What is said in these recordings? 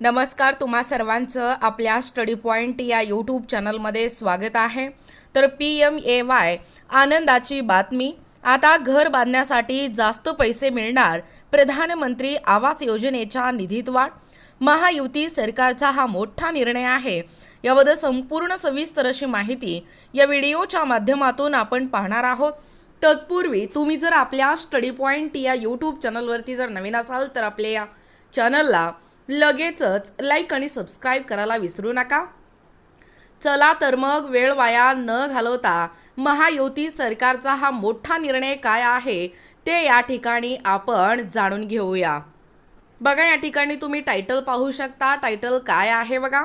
नमस्कार तुम्हा सर्वांचं आपल्या स्टडी पॉईंट या यूट्यूब चॅनलमध्ये स्वागत आहे. तर पी एम ए वाय आनंदाची बातमी. आता घर बांधण्यासाठी जास्त पैसे मिळणार प्रधानमंत्री आवास योजनेच्या निधीत वाढ. महायुती सरकारचा हा मोठा निर्णय आहे. याबद्दल संपूर्ण सविस्तर अशी माहिती या व्हिडिओच्या माध्यमातून आपण पाहणार आहोत. तत्पूर्वी तुम्ही जर आपल्या स्टडी पॉईंट या यूट्यूब चॅनलवरती जर नवीन असाल तर आपल्या या चॅनलला लगेचच लाईक आणि सबस्क्राईब करायला विसरू नका. चला तर मग वेळ वाया न घालवता महायुती सरकारचा हा मोठा निर्णय काय आहे ते या ठिकाणी आपण जाणून घेऊया. बघा या ठिकाणी तुम्ही टायटल पाहू शकता. टायटल काय आहे बघा?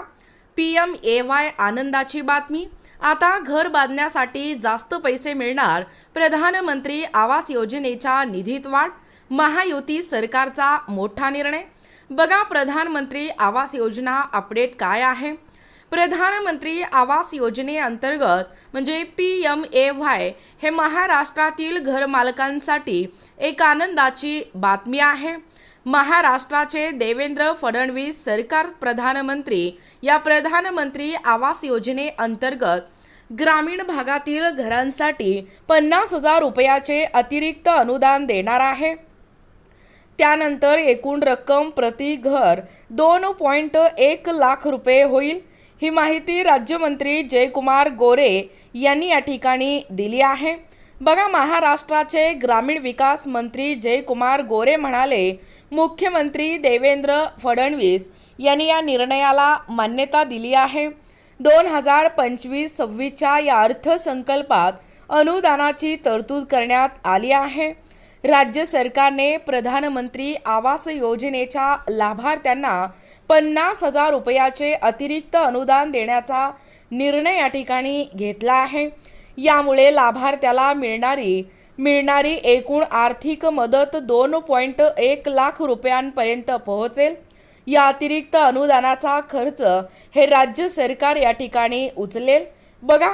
पी एम ए वाय आनंदाची बातमी. आता घर बांधण्यासाठी जास्त पैसे मिळणार प्रधानमंत्री आवास योजनेच्या निधीत वाढ महायुती सरकारचा मोठा निर्णय. बघा प्रधानमंत्री आवास योजना अपडेट काय आहे? प्रधानमंत्री आवास योजनेअंतर्गत म्हणजे पी एम ए व्हाय हे महाराष्ट्रातील घरमालकांसाठी एक आनंदाची बातमी आहे. महाराष्ट्राचे देवेंद्र फडणवीस सरकार प्रधानमंत्री या प्रधानमंत्री आवास योजनेअंतर्गत ग्रामीण भागातील घरांसाठी पन्नास हजार रुपयाचे अतिरिक्त अनुदान देणार आहे. त्यानंतर एकूण रक्कम प्रति घर दोन पॉईंट एक लाख रुपये होईल. ही माहिती राज्यमंत्री जयकुमार गोरे यांनी या ठिकाणी दिली आहे. बघा महाराष्ट्राचे ग्रामीण विकास मंत्री जयकुमार गोरे म्हणाले मुख्यमंत्री देवेंद्र फडणवीस यांनी या निर्णयाला मान्यता दिली आहे. दोन हजार पंचवीस सव्वीसच्या या अर्थसंकल्पात अनुदानाची तरतूद करण्यात आली आहे. राज्य सरकारने प्रधानमंत्री आवास योजनेच्या लाभार्थ्यांना पन्नास हजार रुपयाचे अतिरिक्त अनुदान देण्याचा निर्णय या ठिकाणी घेतला आहे. यामुळे लाभार्थ्याला मिळणारी मिळणारी एकूण आर्थिक मदत दोन पॉईंट एक लाख रुपयांपर्यंत पोहोचेल. या अतिरिक्त अनुदानाचा खर्च हे राज्य सरकार या ठिकाणी उचलेल. बघा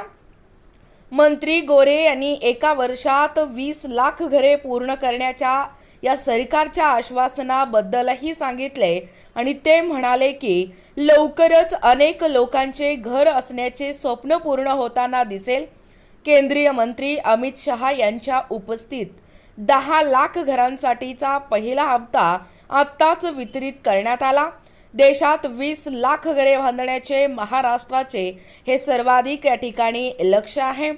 मंत्री गोरे यांनी एका वर्षात वीस लाख घरे पूर्ण करण्याच्या या सरकारच्या आश्वासनाबद्दलही सांगितले. आणि ते म्हणाले की लवकरच अनेक लोकांचे घर असण्याचे स्वप्न पूर्ण होताना दिसेल. केंद्रीय मंत्री अमित शहा यांच्या उपस्थित दहा लाख घरांसाठीचा पहिला हप्ता आत्ताच वितरित करण्यात आला. देशात वीस लाख घरे बांधण्याचे महाराष्ट्राचे हे सर्वाधिक या ठिकाणी लक्ष आहे.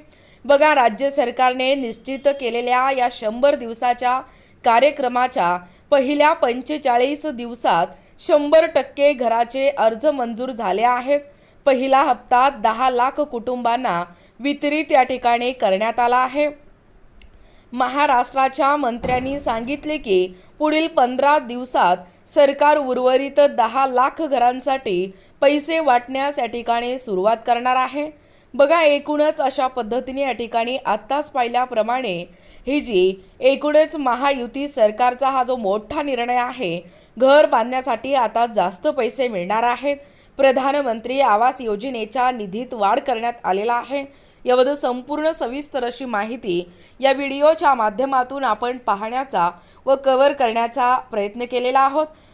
बघा राज्य सरकारने निश्चित केलेल्या या शंभर दिवसाच्या कार्यक्रमाच्या पहिल्या पंचेचाळीस दिवसात शंभर टक्के घराचे अर्ज मंजूर झाले आहेत. पहिला हप्ता दहा लाख कुटुंबांना वितरित या ठिकाणी करण्यात आला आहे. महाराष्ट्राच्या मंत्र्यांनी सांगितले की पुढील पंधरा दिवसात सरकार उर्वरित दहा लाख घरांसाठी पैसे वाटण्यास या ठिकाणी सुरुवात करणार आहे. बघा एकूणच अशा पद्धतीने या ठिकाणी आत्ताच पाहिल्याप्रमाणे ही जी एकूणच महायुती सरकारचा हा जो मोठा निर्णय आहे घर बांधण्यासाठी आता जास्त पैसे मिळणार आहेत. प्रधानमंत्री आवास योजनेच्या निधीत वाढ करण्यात आलेला आहे. याबद्दल संपूर्ण सविस्तर अशी माहिती या व्हिडिओच्या माध्यमातून आपण पाहण्याचा व कव्हर करण्याचा प्रयत्न केलेला आहोत.